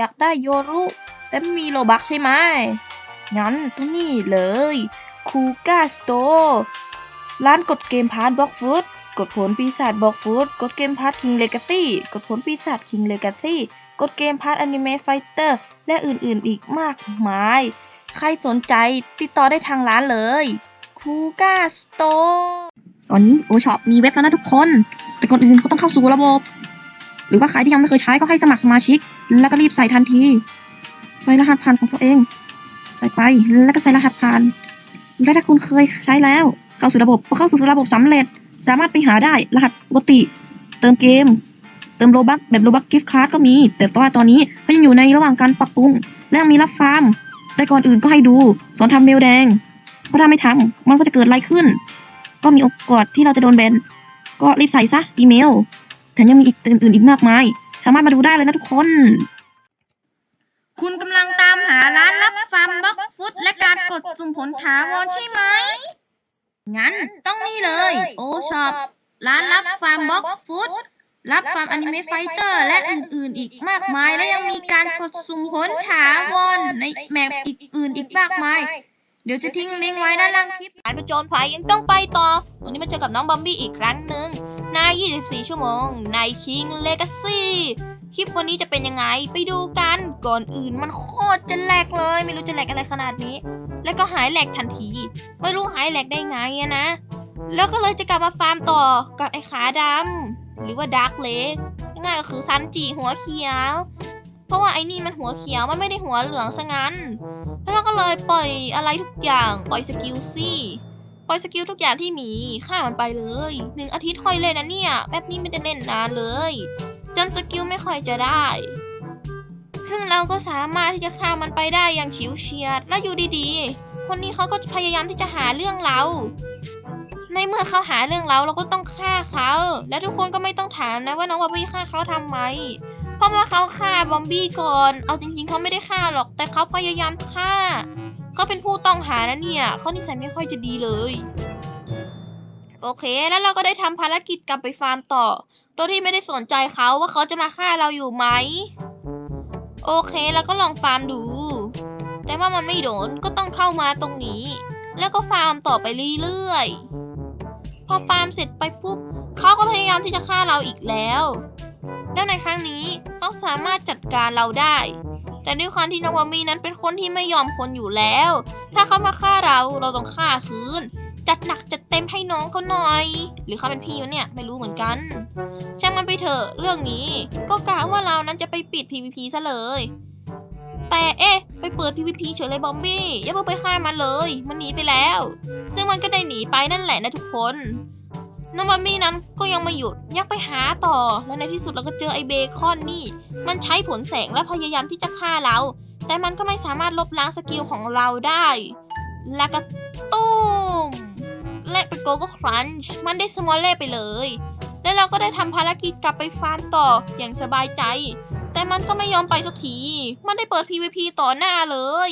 อยากได้โยรุ แต่ไม่มีโลบักใช่ไหม งั้นต้องนี่เลยคูกาสโตรร้านกดเกมพาร์ทบล็อกฟุตกดผลปีศาจบล็อกฟุตกดเกมพาร์ทคิงเลกาซี่กดผลปีศาจคิงเลกาซี่กดเกมพาร์ทอนิเมะไฟเตอร์และอื่นๆอีกมากมาย ใครสนใจติดต่อได้ทางร้านเลยคูกาสโตร์ตอนนี้โอช็อปมีเว็บแล้วนะทุกคน แต่ก่อนอื่นก็ต้องเข้าสู่ระบบ หรือว่าใครที่ยังไม่เคยใช้ก็ให้สมัครสมาชิก แล้วก็รีบใส่ทันที ใส่รหัสผ่านของตัวเอง ใส่ไปแล้วก็ใส่รหัสผ่าน และถ้าคุณเคยใช้แล้ว เข้าสู่ระบบพอเข้าสู่ระบบสำเร็จ สามารถไปหาได้รหัสปกติ เติมเกม เติมโลบักแบบโลบักกิฟต์การ์ดก็มี แต่ว่าตอนนี้ก็ยังอยู่ในระหว่างการปรับปรุง และยังมีรับฟาร์ม แต่ก่อนอื่นก็ให้ดู สอนทำเมลแดง เพราะถ้าไม่ทำมันก็จะเกิดอะไรขึ้น ก็มีโอกาสที่เราจะโดนแบนก็รีบใส่ซะอีเมล ถมยังมีอีกอื่นๆอีกมากมาย สามารถมาดูได้เลยนะทุกคน คุณกำลังตามหาร้านรับฟาร์มบล็อกฟุตและการกดสุ่มผลถาวรใช่ไหม งั้นต้องนี่เลย โอช็อปร้านรับฟาร์มบล็อกฟุตรับฟาร์มอนิเมะไฟเตอร์และอื่นๆ อีกมากมาย และยังมีการกดสุ่มผลถาวรในแมปอีกอื่นอีกมากมาย เดี๋ยวจะทิ้งลิงก์ไว้ด้านล่างคลิปการประโจนภัยยังต้องไปต่อ วันนี้มาเจอกับน้องบัมบี้อีกครั้งหนึ่งใน24 ชั่วโมง ใน King Legacy คลิปวันนี้จะเป็นยังไงไปดูกัน ก่อนอื่นมันโคตรจะแหลกเลย ไม่รู้จะแหลกอะไรขนาดนี้ แล้วก็หายแหลกทันที ไม่รู้หายแหลกได้ไงอะนะ แล้วก็เลยจะกลับมาฟาร์มต่อกับไอ้ขาดำหรือว่าดาร์กเลกง่ายก็คือซันจิหัวเขียว เพราะว่าไอ้นี่มันหัวเขียวมันไม่ได้หัวเหลืองซะงั้น แล้วเราก็เลยปล่อยอะไรทุกอย่างปล่อยสกิลซี่ปล่อยสกิลทุกอย่างที่มีฆ่ามันไปเลยหนึ่งอาทิตย์ค่อยเล่นนะเนี่ยแบบนี้ไม่ได้เล่นนานเลย จนสกิลไม่ค่อยจะได้ ซึ่งเราก็สามารถที่จะฆ่ามันไปได้อย่างฉิวเฉียด แล้วอยู่ดีๆ คนนี้เขาก็พยายามที่จะหาเรื่องเรา ในเมื่อเขาหาเรื่องเราเราก็ต้องฆ่าเขา และทุกคนก็ไม่ต้องถามนะว่าน้องบอบบี้ฆ่าเขาทำไม เพราะว่าเขาฆ่าบอมบี้ก่อน เอาจริง ๆเขาไม่ได้ฆ่าหรอก แต่เขาพยายามฆ่า เขาเป็นผู้ต้องหานะเนี่ย เขานิสัยไม่ค่อยจะดีเลย โอเค แล้วเราก็ได้ทำภารกิจกลับไปฟาร์มต่อ ตัวที่ไม่ได้สนใจเขาว่าเขาจะมาฆ่าเราอยู่ไหม โอเค แล้วก็ลองฟาร์มดู แต่ว่ามันไม่โดน ก็ต้องเข้ามาตรงนี้ แล้วก็ฟาร์มต่อไปเรื่อยๆ พอฟาร์มเสร็จไปปุ๊บเขาก็พยายามที่จะฆ่าเราอีกแล้ว แล้วในครั้งนี้เขาสามารถจัดการเราได้ แต่ด้วยความที่นวามีนั้นเป็นคนที่ไม่ยอมคนอยู่แล้ว ถ้าเขามาฆ่าเราเราต้องฆ่าคืน จัดหนักจัดเต็มให้น้องเขาหน่อย หรือเขาเป็นพี่วะเนี่ยไม่รู้เหมือนกัน ช่างมันไปเถอะเรื่องนี้ ก็กะว่าเรานั้นจะไปปิด PVP ซะเลย แต่เอ๊ะไปเปิด PVP เฉยเลยบอมบี้อย่าเพิ่งไปฆ่ามันเลย มันหนีไปแล้ว ซึ่งมันก็ได้หนีไปนั่นแหละนะทุกคน น้องบอมบี้นั้นก็ยังไม่หยุดยักไปหาต่อ และในที่สุดเราก็เจอไอเบคอนนี่ มันใช้ผลแสงและพยายามที่จะฆ่าเรา แต่มันก็ไม่สามารถลบล้างสกิลของเราได้ แล้วก็ตุ้มเละไปโกโก้ครันช์มันได้สมอลเล่ไปเลย แล้วเราก็ได้ทำภารกิจกลับไปฟาร์มต่ออย่างสบายใจ แต่มันก็ไม่ยอมไปสักที มันได้เปิด PVP ต่อหน้าเลย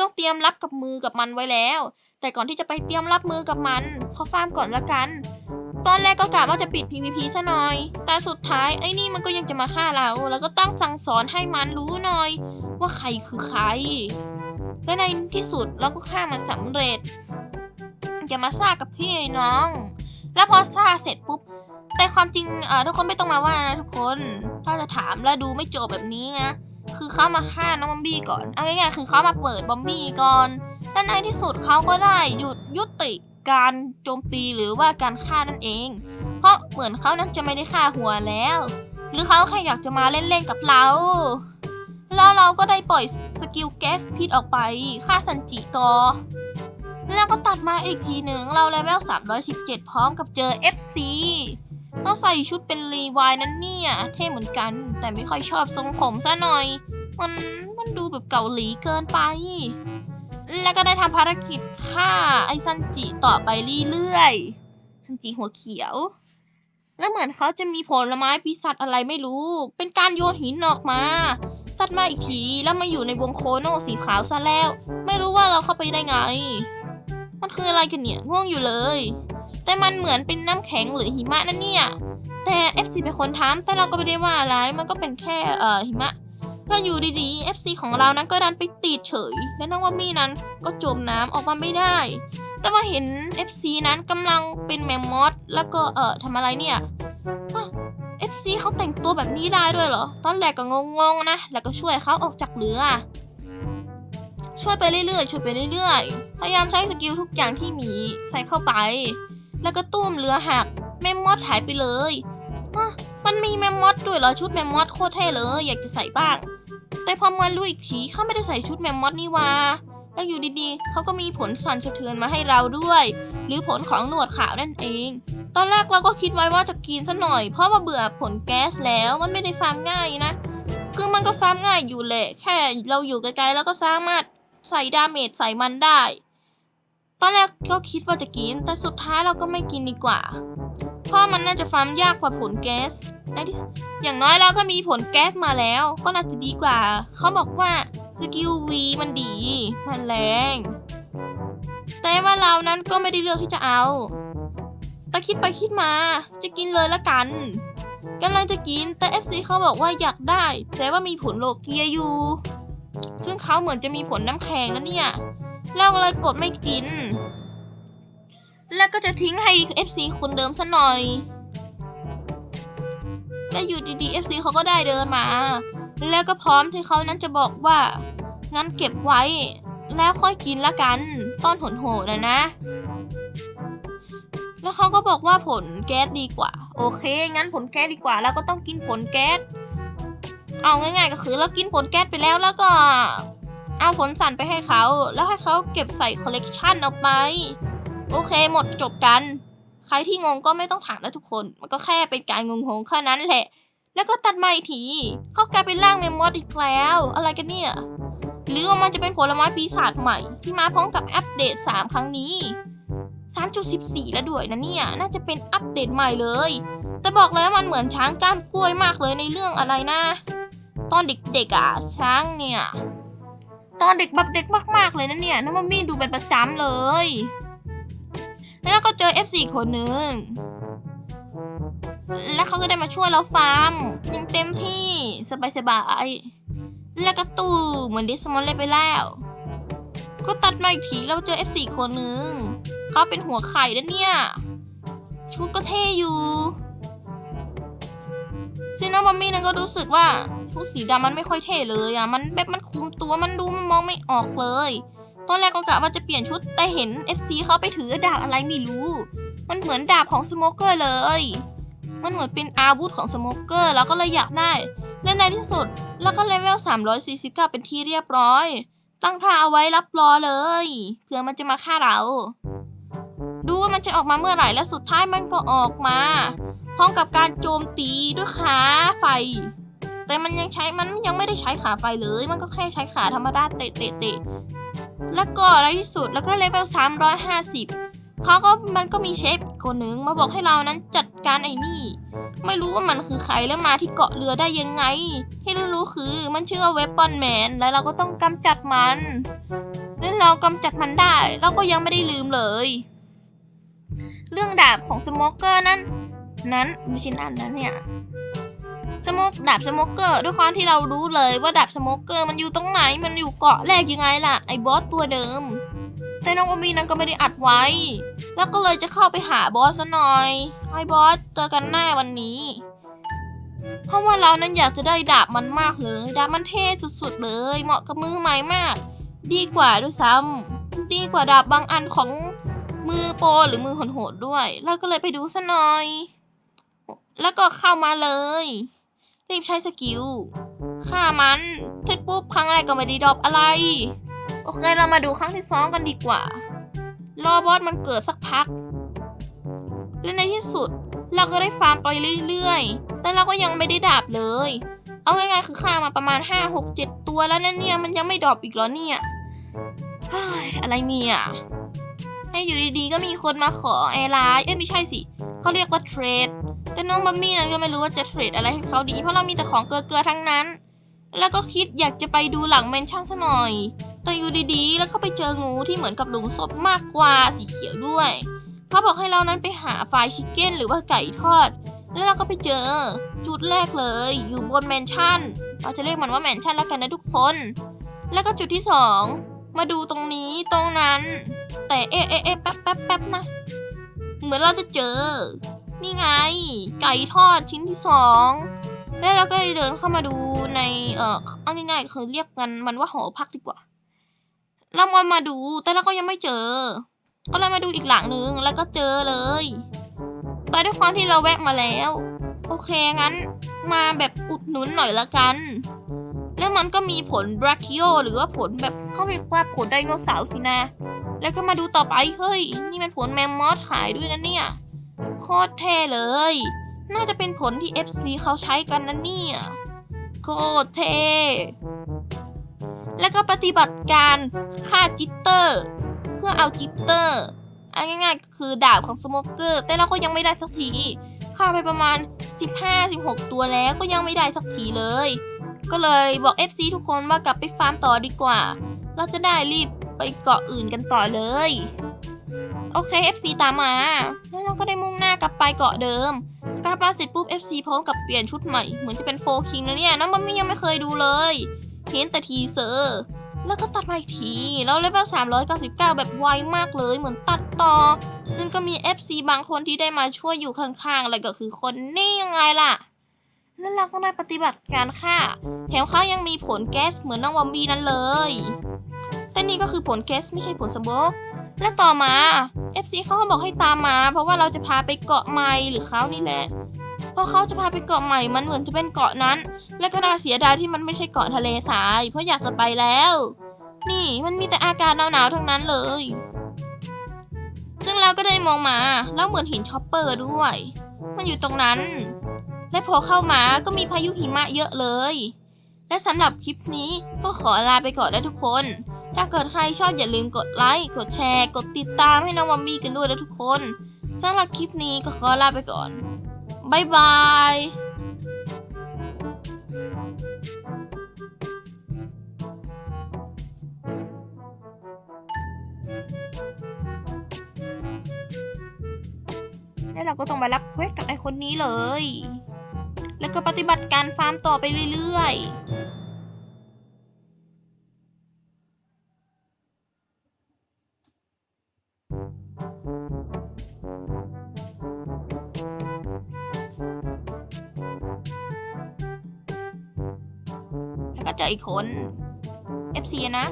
ต้องเตรียมรับกับมือกับมันไว้แล้ว แต่ก่อนที่จะไปเตรียมรับมือกับมันขอฟาร์มก่อนละกัน ตอนแรกก็กะว่าจะปิด PVP ซะหน่อย แต่สุดท้ายไอ้นี่มันก็ยังจะมาฆ่าเรา แล้วก็ต้องสั่งสอนให้มันรู้หน่อย ว่าใครคือใคร และในที่สุดเราก็ฆ่ามันสำเร็จอย่ามาซ่ากับพี่น้อง แล้วพอซ่าเสร็จปุ๊บ แต่ความจริงเอ่อทุกคนไม่ต้องมาว่านะทุกคน ถ้าจะถามแล้วดูไม่จบแบบนี้นะ คือเขามาฆ่าน้องบอมบี้ก่อน เอาง่ายๆคือเขามาเปิดบอมบี้ก่อน และในที่สุดเขาก็ได้หยุดยุติการโจมตีหรือว่าการฆ่านั่นเอง เพราะเหมือนเขานั้นจะไม่ได้ฆ่าหัวแล้ว หรือเขาแค่อยากจะมาเล่นๆกับเรา แล้วเราก็ได้ปล่อยสกิลแก๊สพิษออกไปฆ่าซันจิต่อแล้วก็ตัดมาอีกทีหนึ่งเราเลเวล317 พร้อมกับเจอ FC ต้องใส่ชุดเป็นรีวายนั้นเนี่ย เท่เหมือนกัน แต่ไม่ค่อยชอบทรงผมซะหน่อย มันมันดูแบบเกาหลีเกินไป แล้วก็ได้ทำภารกิจฆ่าไอ้ซันจิต่อไปเรื่อยๆซันจิหัวเขียว แล้วเหมือนเขาจะมีผลไม้ปีศาจอะไรไม่รู้ เป็นการโยนหินออกมาตัดมาอีกทีแล้วมาอยู่ในวงโคโนสีขาวซะแล้ว ไม่รู้ว่าเราเข้าไปได้ไง มันคืออะไรกันเนี่ยง่วงอยู่เลย แต่มันเหมือนเป็นน้ำแข็งหรือหิมะนั่นเนี่ยแต่ FC เป็นคนทำแต่เราก็ไม่ได้ว่าอะไร มันก็เป็นแค่เอ่อหิมะ แล้วอยู่ดีๆ FC ของเรานั้นก็ดันไปติดเฉย และน้องว่ามี่นั้นก็จมน้ำออกมาไม่ได้ แต่ว่าเห็น FC นั้นกำลังเป็นแมมมอสแล้วก็เอ่อทำอะไรเนี่ยอ้าว FC เขาแต่งตัวแบบนี้ได้ด้วยเหรอ ตอนแรกก็งงๆนะ แล้วก็ช่วยเขาออกจากเรือ ช่วยไปเรื่อยๆ ช่วยไปเรื่อยๆ พยายามใช้สกิลทุกอย่างที่มีใส่เข้าไป แล้วก็ตุ้มเรือหัก แมมมอสหายไปเลยฮะมันมีแมมมอสด้วยเหรอ ชุดแมมมอสโคตรเท่เลย อยากจะใส่บ้าง แต่พอมารู้อีกทีเขาไม่ได้ใส่ชุดแมมมอสนี่วาแล้วอยู่ดีๆ เขาก็มีผลสั่นสะเทือนมาให้เราด้วย หรือผลของหนวดขาวนั่นเอง ตอนแรกเราก็คิดไว้ว่าจะกินซะหน่อย เพราะว่าเบื่อผลแก๊สแล้วมันไม่ได้ฟาร์มง่ายนะ คือมันก็ฟาร์มง่ายอยู่แหละ แค่เราอยู่ไกลๆแล้วก็สามารถใส่ดาเมจใส่มันได้ ตอนแรกก็คิดว่าจะกิน แต่สุดท้ายเราก็ไม่กินดีกว่า เพราะมันน่าจะฟาร์มยากกว่าผลแก๊สในที่ อย่างน้อยเราก็มีผลแก๊สมาแล้ว ก็น่าจะดีกว่า เขาบอกว่าสกิลวีมันดี มันแรง แต่ว่าเรานั้นก็ไม่ได้เลือกที่จะเอา แต่คิดไปคิดมา จะกินเลยละกันกำลังจะกิน แต่ FC เขาบอกว่าอยากได้ แต่ว่ามีผลโลเกียอยู่ ซึ่งเขาเหมือนจะมีผลน้ำแข็งนะเนี่ย เราเลยกดไม่กิน แล้วก็จะทิ้งให้ FC คนเดิมซะหน่อย และอยู่ดีๆ FC เขาก็ได้เดินมา แล้วก็พร้อมที่เขานั้นจะบอกว่า งั้นเก็บไว้ แล้วค่อยกินละกันตอนโหดนะนะ แล้วเขาก็บอกว่าผลแก๊สดีกว่า โอเค งั้นผลแก๊สดีกว่า แล้วก็ต้องกินผลแก๊ส เอาง่ายๆก็คือเรากินผลแก๊สไปแล้วแล้วก็เอาผลสั่นไปให้เขา แล้วให้เขาเก็บใส่คอลเลกชันเอาไป โอเคหมดจบกัน ใครที่งงก็ไม่ต้องถามแล้วทุกคน มันก็แค่เป็นการงงงแค่นั้นแหละ แล้วก็ตัดมาอีกที เขากลายเป็นร่างเมมมอสอีกแล้ว อะไรกันเนี่ย หรือว่ามันจะเป็นผลไม้ปีศาจใหม่ ที่มาพร้อมกับอัปเดต 3 ครั้งนี้ 3.14 แล้วด้วยนะเนี่ย น่าจะเป็นอัปเดตใหม่เลย แต่บอกเลยว่ามันเหมือนช้างก้ามกล้วยมากเลยในเรื่องอะไรนะ ตอนเด็กๆอะช้างเนี่ย ตอนเด็กแบบเด็กมากๆเลยนะเนี่ยน้องมัมมี่ดูเป็นประจำเลย แล้วก็เจอ F4 คนหนึ่ง แล้วเขาก็ได้มาช่วยเราฟาร์มอยังเต็มที่สบายๆแล้วก็ตู้เหมือนดิสมอนเลยไปแล้ว ก็ตัดมาอีกทีเราเจอ F4 คนหนึ่งเขาเป็นหัวไข่นะเนี่ย ชุดก็เท่อยู่ซึ่งน้อมัมมี่นั้นก็รู้สึกว่าชุดสีดำมันไม่ค่อยเท่เลยอะ มันแบบมันคุมตัวมันดูมันมองไม่ออกเลย ตอนแรกก็กะว่าจะเปลี่ยนชุดแต่เห็น FC เขาไปถือดาบอะไรไม่รู้ มันเหมือนดาบของสโมเกอร์เลย มันเหมือนเป็นอาวุธของสโมเกอร์แล้วก็เลยอยากได้ และในที่สุดแล้วก็เลเวล 349 เป็นที่เรียบร้อย ตั้งท่าเอาไว้รับรอเลยเผื่อมันจะมาฆ่าเรา ดูว่ามันจะออกมาเมื่อไหร่และสุดท้ายมันก็ออกมา พร้อมกับการโจมตีด้วยขาไฟ แต่มันยังใช้มันยังไม่ได้ใช้ขาไฟเลย มันก็แค่ใช้ขาธรรมดาเตะเตะเตะ แล้วก็ในที่สุดแล้วก็เลเวล350เขาก็มันก็มีเชฟคนหนึ่งมาบอกให้เรานั้นจัดการไอ้นี่ ไม่รู้ว่ามันคือใครแล้วมาที่เกาะเรือได้ยังไง ที่รู้ๆคือมันชื่อว่าเวปอนแมนแล้วเราก็ต้องกำจัดมันแล้วเรากำจัดมันได้ เราก็ยังไม่ได้ลืมเลย เรื่องดาบของสโมเกอร์นั้น นั้นไม่ใช่นั่นนะเนี่ย สโมกดาบสโมเกอร์ด้วยความที่เรารู้เลยว่าดาบสโมเกอร์มันอยู่ตรงไหนมันอยู่เกาะแรกยังไงล่ะไอ้บอสตัวเดิม แต่น้องอมีนั้นก็ไม่ได้อัดไว้ แล้วก็เลยจะเข้าไปหาบอสซะหน่อยไอ้บอสเจอกันแน่วันนี้ เพราะว่าเรานั้นอยากจะได้ดาบมันมากเลยดาบมันเท่สุดๆเลย เหมาะกับมือใหม่มาก ดีกว่าด้วยซ้ำดีกว่าดาบบางอันของมือโปรหรือมือโหดๆด้วย แล้วก็เลยไปดูซะหน่อย แล้วก็เข้ามาเลย รีบใช้สกิลฆ่ามันเสร็จปุ๊บครั้งแรกก็ไม่ได้ดรอปอะไร โอเคเรามาดูครั้งที่สองกันดีกว่า รอบอสมันเกิดสักพัก และในที่สุดเราก็ได้ฟาร์มไปเรื่อยๆ แต่เราก็ยังไม่ได้ดาบเลย เอาง่ายๆคือฆ่ามาประมาณ 5 6 7 ตัวแล้วนั่นเนี่ยมันยังไม่ดรอปอีกเหรอเนี่ยเฮ้ยอะไรเนี่ยให้อยู่ดีๆก็มีคนมาขอแอร์ไลน์เอ้ยไม่ใช่สิเขาเรียกว่าเทรด แต่น้องบัมมี่นั้นก็ไม่รู้ว่าจะเทรดอะไรให้เขาดี เพราะเรามีแต่ของเกลือๆทั้งนั้น แล้วก็คิดอยากจะไปดูหลังเมนชั่นซะหน่อย แต่อยู่ดีๆ แล้วก็ไปเจองูที่เหมือนกับหลุมศพมากกว่าสีเขียวด้วย เขาบอกให้เรานั้นไปหาไฟชิคเก้นหรือว่าไก่ทอด แล้วเราก็ไปเจอจุดแรกเลย อยู่บนแมนชั่น เราจะเรียกมันว่าแมนชั่นแล้วกันนะทุกคน แล้วก็จุดที่สองมาดูตรงนี้ตรงนั้น แต่เอ๊ะเอ๊ะเอ๊ะแป๊บแป๊บแป๊บนะ เหมือนเราจะเจอ นี่ไง ไก่ทอดชิ้นที่สองแล้วเราก็เลยเดินเข้ามาดูในเอ่อเอาง่ายๆคือเรียกกันมันว่าหอพักดีกว่า เรามามาดูแต่เราก็ยังไม่เจอ ก็เลยมาดูอีกหลังนึงแล้วก็เจอเลยแต่ด้วยความที่เราแวะมาแล้ว โอเคงั้นมาแบบอุดหนุนหน่อยละกัน แล้วมันก็มีผลบราคิโอหรือว่าผลแบบเขาเรียกว่าผลไดโนเสาร์สินะ แล้วก็มาดูต่อไปเฮ้ยนี่มันผลแมมมอสขายด้วยนะเนี่ย โคตรเท่เลย น่าจะเป็นผลที่ FC เขาใช้กันนะเนี่ย โคตรเท่แล้วก็ปฏิบัติการฆ่าจิตเตอร์ เพื่อเอาจิตเตอร์เอาง่ายๆก็คือดาบของสโมเกอร์ แต่เราก็ยังไม่ได้สักทีฆ่าไปประมาณ 15-16 ตัวแล้วก็ยังไม่ได้สักทีเลย ก็เลยบอก FC ทุกคนว่ากลับไปฟาร์มต่อดีกว่า เราจะได้รีบไปเกาะอื่นกันต่อเลย โอเค FC ตามมา แล้วเราก็ได้มุ่งหน้ากลับไปเกาะเดิมกลับมาเสร็จปุ๊บ FC พร้อมกับเปลี่ยนชุดใหม่ เหมือนจะเป็นโฟคิงนะเนี่ยน้องมัมมี่ยังไม่เคยดูเลย เห็นแต่ทีเซอร์ แล้วก็ตัดมาอีกที แล้วเลเวล399 แบบไวมากเลย เหมือนตัดต่อ ซึ่งก็มี FC บางคนที่ได้มาช่วยอยู่ข้างๆ อะไรก็คือคนนี่ยังไงล่ะ แล้วเราก็ได้ปฏิบัติการฆ่าแถมเขายังมีผลแก๊สเหมือนน้องวอมบี้นั้นเลย แต่นี่ก็คือผลแก๊สไม่ใช่ผลสโมก และต่อมา FC เขาก็บอกให้ตามมา เพราะว่าเราจะพาไปเกาะใหม่หรือเขานี่แหละพราะเขาจะพาไปเกาะใหม่ มันเหมือนจะเป็นเกาะนั้น และก็น่าเสียดายที่มันไม่ใช่เกาะทะเลทราย เพราะอยากจะไปแล้ว นี่มันมีแต่อากาศหนาวๆทั้งนั้นเลย ซึ่งเราก็ได้มองมา แล้วเหมือนเห็นช็อปเปอร์ด้วย มันอยู่ตรงนั้น และพอเข้ามาก็มีพายุหิมะเยอะเลย และสำหรับคลิปนี้ก็ขอลาไปก่อนแล้วทุกคน ถ้าเกิดใครชอบอย่าลืมกดไลค์ กดแชร์ กดติดตามให้น้องวัมมี่กันด้วยนะทุกคนสำหรับคลิปนี้ก็ขอลาไปก่อน บ๊ายบายแล้วเราก็ต้องมารับเควสกับไอคนนี้เลย แล้วก็ปฏิบัติการฟาร์มต่อไปเรื่อยๆ คน FC นะ